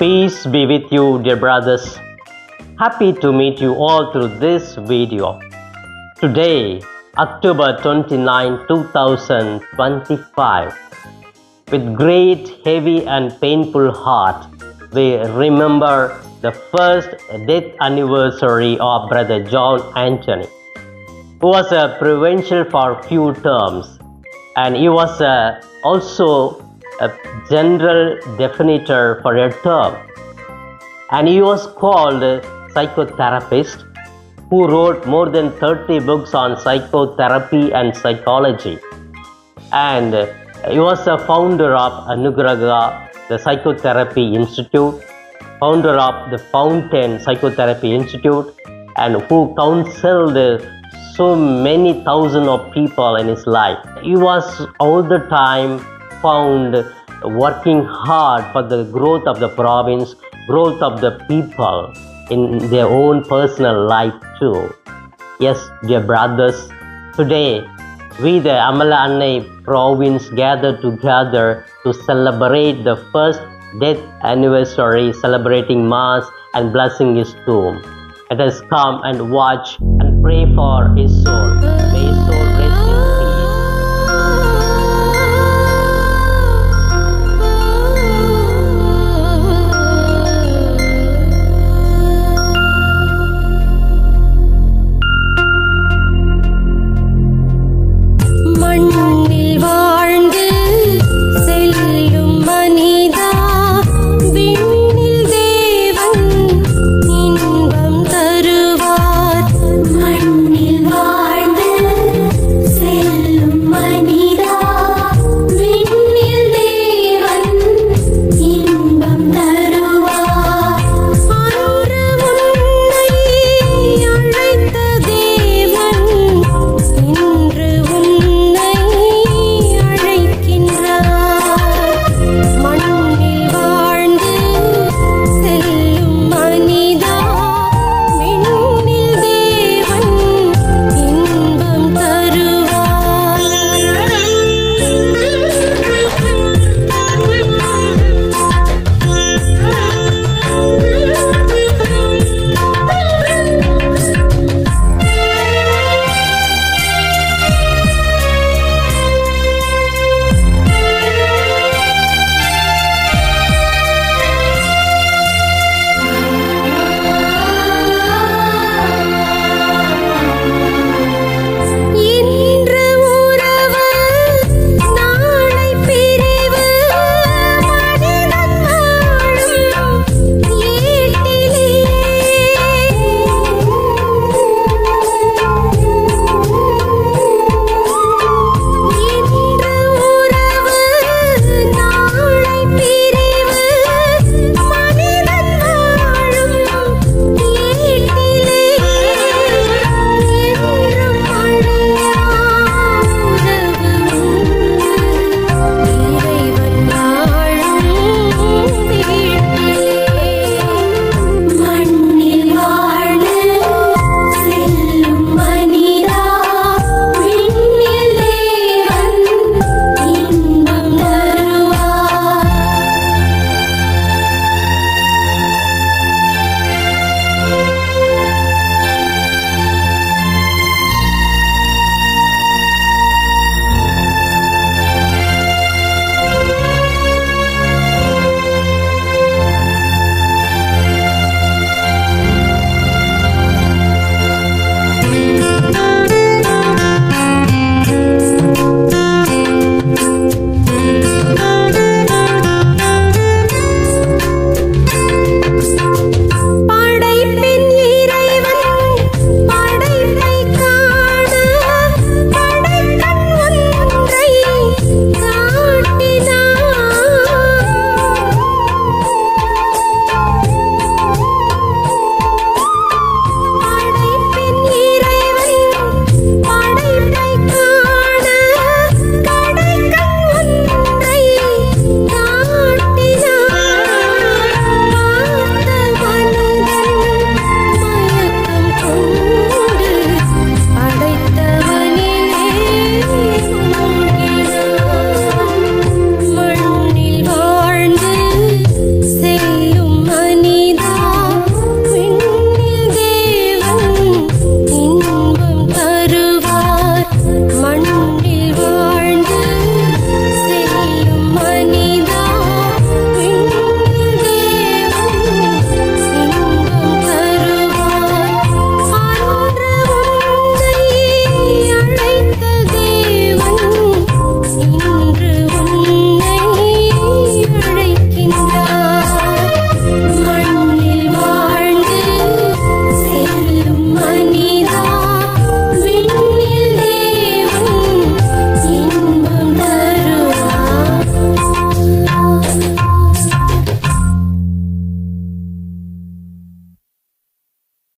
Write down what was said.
Peace be with you, dear brothers. Happy to meet you all through this video. Today, October 29, 2025, with great, heavy, and painful heart, we remember the first death anniversary of Brother John Anthony, who was a provincial for few terms, and he was uh, also a general definitor for a term. And he was called psychotherapist who wrote more than 30 books on psychotherapy and psychology. And he was a founder of Anugraha, the Psychotherapy Institute, founder of the Fountain Psychotherapy Institute, and who counseled so many thousands of people in his life. He was all the time found working hard for the growth of the province, growth of the people in their own personal life too. Yes, dear brothers, today we the Amala Annai province gather together to celebrate the first death anniversary, celebrating Mass and blessing his tomb. Let us come and watch and pray for his soul. May his soul